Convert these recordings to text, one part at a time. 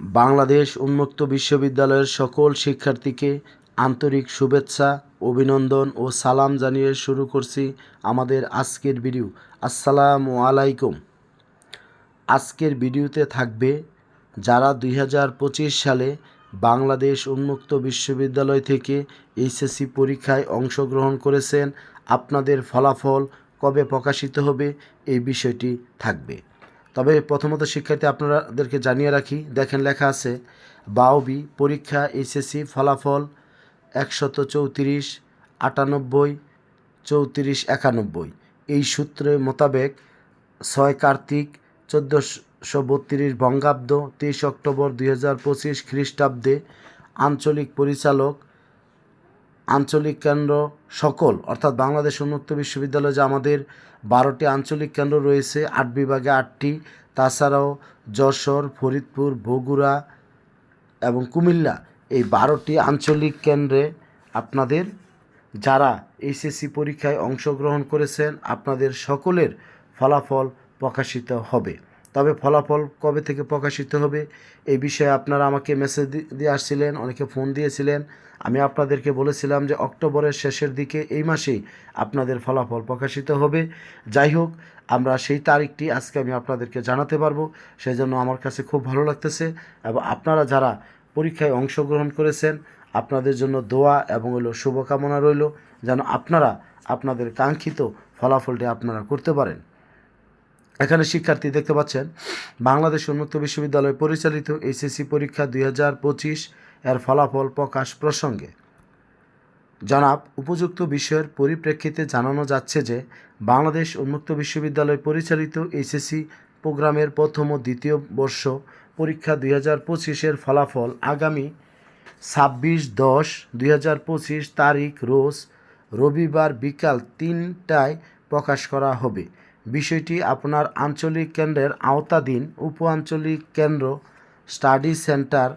বাংলাদেশ উন্মুক্ত বিশ্ববিদ্যালয়ের সকল শিক্ষার্থীকে আন্তরিক শুভেচ্ছা, অভিনন্দন ও সালাম জানিয়ে শুরু করছি আমাদের আজকের ভিডিও। আসসালামু আলাইকুম। আজকের ভিডিওতে থাকবে যারা দুই হাজার পঁচিশ সালে বাংলাদেশ উন্মুক্ত বিশ্ববিদ্যালয় থেকে এইচএসসি পরীক্ষায় অংশগ্রহণ করেছেন, আপনাদের ফলাফল কবে প্রকাশিত হবে এই বিষয়টি থাকবে। তবে প্রথমত শিক্ষার্থী আপনাদেরকে জানিয়ে রাখি, দেখেন লেখা আছে বাওবি পরীক্ষা, এইচএসসি, ফলাফল একশত চৌত্রিশ, আটানব্বই, চৌত্রিশ, একানব্বই। এই সূত্রে মোতাবেক ছয় কার্তিক, চোদ্দোশো বত্রিশ বঙ্গাব্দ, তেইশ অক্টোবর দুই হাজার পঁচিশ খ্রিস্টাব্দে আঞ্চলিক পরিচালক আঞ্চলিক কেন্দ্র সকল, অর্থাৎ বাংলাদেশ উন্মুক্ত বিশ্ববিদ্যালয়ে যে আমাদের বারোটি আঞ্চলিক কেন্দ্র রয়েছে, আট বিভাগে আটটি, তাছাড়াও যশোর, ফরিদপুর, বগুড়া এবং কুমিল্লা, এই বারোটি আঞ্চলিক কেন্দ্রে আপনাদের যারা এইচএসসি পরীক্ষায় অংশগ্রহণ করেছেন, আপনাদের সকলের ফলাফল প্রকাশিত হবে। তবে ফলাফল কবে থেকে প্রকাশিত হবে এই বিষয়ে আপনারা আমাকে মেসেজ দিয়ে আসছিলেন, অনেকে ফোন দিয়েছিলেন। আমি আপনাদেরকে বলেছিলাম যে অক্টোবরের শেষের দিকে এই মাসেই আপনাদের ফলাফল প্রকাশিত হবে। যাই হোক, আমরা সেই তারিখটি আজকে আমি আপনাদেরকে জানাতে পারব সেই জন্য আমার কাছে খুব ভালো লাগতেছে। এবং আপনারা যারা পরীক্ষায় অংশগ্রহণ করেছেন, আপনাদের জন্য দোয়া এবং হলো শুভকামনা রইল, যেন আপনারা আপনাদের কাঙ্ক্ষিত ফলাফলটি আপনারা করতে পারেন। এখানে শিক্ষার্থী দেখতে পাচ্ছেন, বাংলাদেশ উন্মুক্ত বিশ্ববিদ্যালয় পরিচালিত এইচএসসি পরীক্ষা দুই হাজার পঁচিশ এর ফলাফল প্রকাশ প্রসঙ্গে। জনাব, উপযুক্ত বিষয়ের পরিপ্রেক্ষিতে জানানো যাচ্ছে যে, বাংলাদেশ উন্মুক্ত বিশ্ববিদ্যালয় পরিচালিত এইচএসসি প্রোগ্রামের প্রথম ও দ্বিতীয় বর্ষ পরীক্ষা দুই হাজার পঁচিশের ফলাফল আগামী ছাব্বিশ দশ দুই হাজার পঁচিশ তারিখ রোজ রবিবার বিকাল তিনটায় প্রকাশ করা হবে। বিষয়টি আপনার আঞ্চলিক কেন্দ্রের আওতাধীন উপ আঞ্চলিক কেন্দ্র, স্টাডি সেন্টার,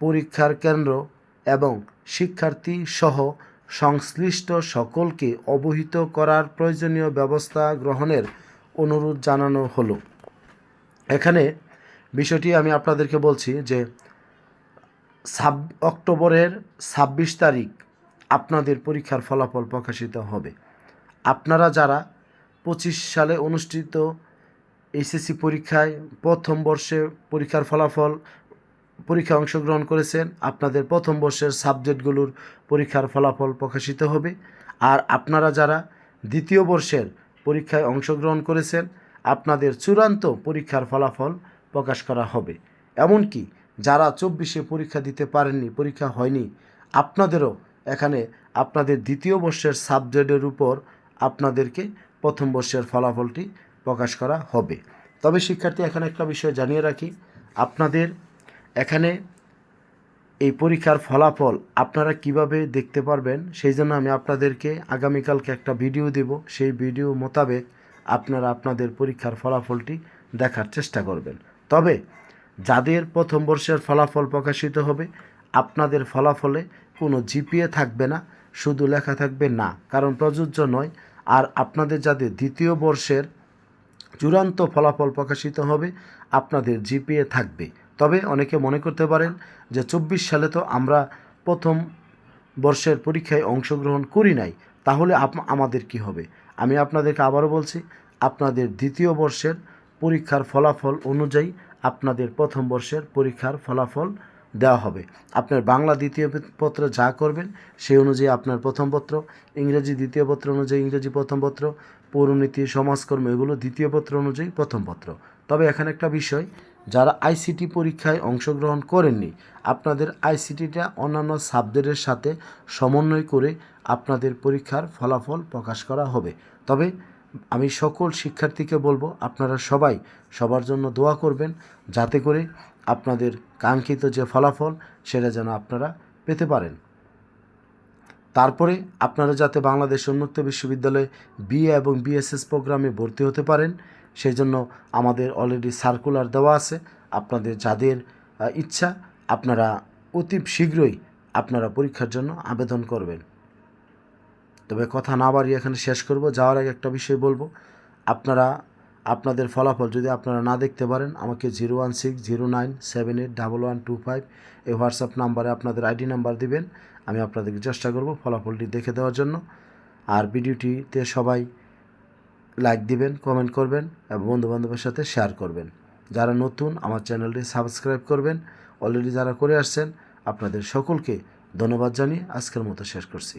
পরীক্ষার কেন্দ্র এবং শিক্ষার্থী সহ সংশ্লিষ্ট সকলকে অবহিত করার প্রয়োজনীয় ব্যবস্থা গ্রহণের অনুরোধ জানানো হলো। এখানে বিষয়টি আমি আপনাদেরকে বলছি যে সাব অক্টোবরের ছাব্বিশ তারিখ আপনাদের পরীক্ষার ফলাফল প্রকাশিত হবে। আপনারা যারা সালে অনুষ্ঠিত এইচএসসি পরীক্ষায় প্রথম বর্ষে পরীক্ষার ফলাফল, পরীক্ষায় অংশগ্রহণ করেছেন। আপনাদের প্রথম বর্ষের সাবজেক্টগুলোর পরীক্ষার ফলাফল প্রকাশিত হবে। আর আপনারা যারা দ্বিতীয় বর্ষের পরীক্ষায় অংশগ্রহণ করেছেন, আপনাদের চূড়ান্ত পরীক্ষার ফলাফল প্রকাশ করা হবে। এমনকি যারা চব্বিশে পরীক্ষা দিতে পারেননি, পরীক্ষা হয়নি, আপনাদেরও এখানে আপনাদের দ্বিতীয় বর্ষের সাবজেক্টের উপর আপনাদেরকে প্রথম বর্ষের ফলাফলটি প্রকাশ করা হবে। তবে শিক্ষার্থী, এখানে একটা বিষয় জানিয়ে রাখি। আপনাদের এখানে এই পরীক্ষার ফলাফল আপনারা কীভাবে দেখতে পারবেন, সেই জন্য আমি আপনাদেরকে আগামীকালকে একটা ভিডিও দেব। সেই ভিডিও মোতাবেক আপনারা আপনাদের পরীক্ষার ফলাফলটি দেখার চেষ্টা করবেন। তবে যাদের প্রথম বর্ষের ফলাফল প্রকাশিত হবে, আপনাদের ফলাফলে কোনো জিপিএ থাকবে না, শুধু লেখা থাকবে না। কারণ প্রযোজ্য নয় আর আপনাদের যাদের দ্বিতীয় বর্ষের চূড়ান্ত ফলাফল প্রকাশিত হবে, আপনাদের জিপিএ থাকবে। তবে অনেকে মনে করতে পারেন যে চব্বিশ সালে তো আমরা প্রথম বর্ষের পরীক্ষায় অংশগ্রহণ করি নাই, তাহলে আমাদের কি হবে? আমি আপনাদেরকে আবারও বলছি, আপনাদের দ্বিতীয় বর্ষের পরীক্ষার ফলাফল অনুযায়ী আপনাদের প্রথম বর্ষের পরীক্ষার ফলাফল দেওয়া হবে। আপনার বাংলা দ্বিতীয় পত্র যা করবেন, সেই অনুযায়ী আপনার প্রথম পত্র, ইংরেজি দ্বিতীয় পত্র অনুযায়ী ইংরেজি প্রথম পত্র, পৌরনীতি, সমাজকর্ম, এগুলো দ্বিতীয় পত্র অনুযায়ী প্রথম পত্র। তবে এখানে একটা বিষয়, যারা আইসিটি পরীক্ষায় অংশগ্রহণ করেননি, আপনাদের আইসিটিটা অন্যান্য সাবজেক্টের সাথে সমন্বয় করে আপনাদের পরীক্ষার ফলাফল প্রকাশ করা হবে। তবে আমি সকল শিক্ষার্থীকে বলব, আপনারা সবাই সবার জন্য দোয়া করবেন যাতে করে আপনাদের কাঙ্ক্ষিত যে ফলাফল সেটা যেন আপনারা পেতে পারেন। তারপরে আপনারা যাতে বাংলাদেশ উন্মুক্ত বিশ্ববিদ্যালয়ে বিএ এবং বিএসএস প্রোগ্রামে ভর্তি হতে পারেন সেই জন্য আমাদের অলরেডি সার্কুলার দেওয়া আছে। আপনাদের যাদের ইচ্ছা, আপনারা অতি শীঘ্রই আপনারা পরীক্ষার জন্য আবেদন করবেন। তবে কথা না বাড়িয়ে এখানে শেষ করব। যাওয়ার আগে একটা বিষয় বলব। আপনারা, আপনাদের ফলাফল যদি আপনারা না দেখতে পারেন, আমাকে zero one six, zero nine, seven eight, double one, two five এই হোয়াটসঅ্যাপ নাম্বারে আপনাদের আইডি নাম্বার দিবেন। আমি আপনাদেরকে চেষ্টা করব ফলাফলটি দেখে দেওয়ার জন্য। আর ভিডিওটিতে সবাই লাইক দিবেন, কমেন্ট করবেন এবং বন্ধুবান্ধবের সাথে শেয়ার করবেন। যারা নতুন, আমার চ্যানেলটি সাবস্ক্রাইব করবেন। অলরেডি যারা করে আসছেন, আপনাদের সকলকে ধন্যবাদ জানিয়ে আজকের মতো শেষ করছি।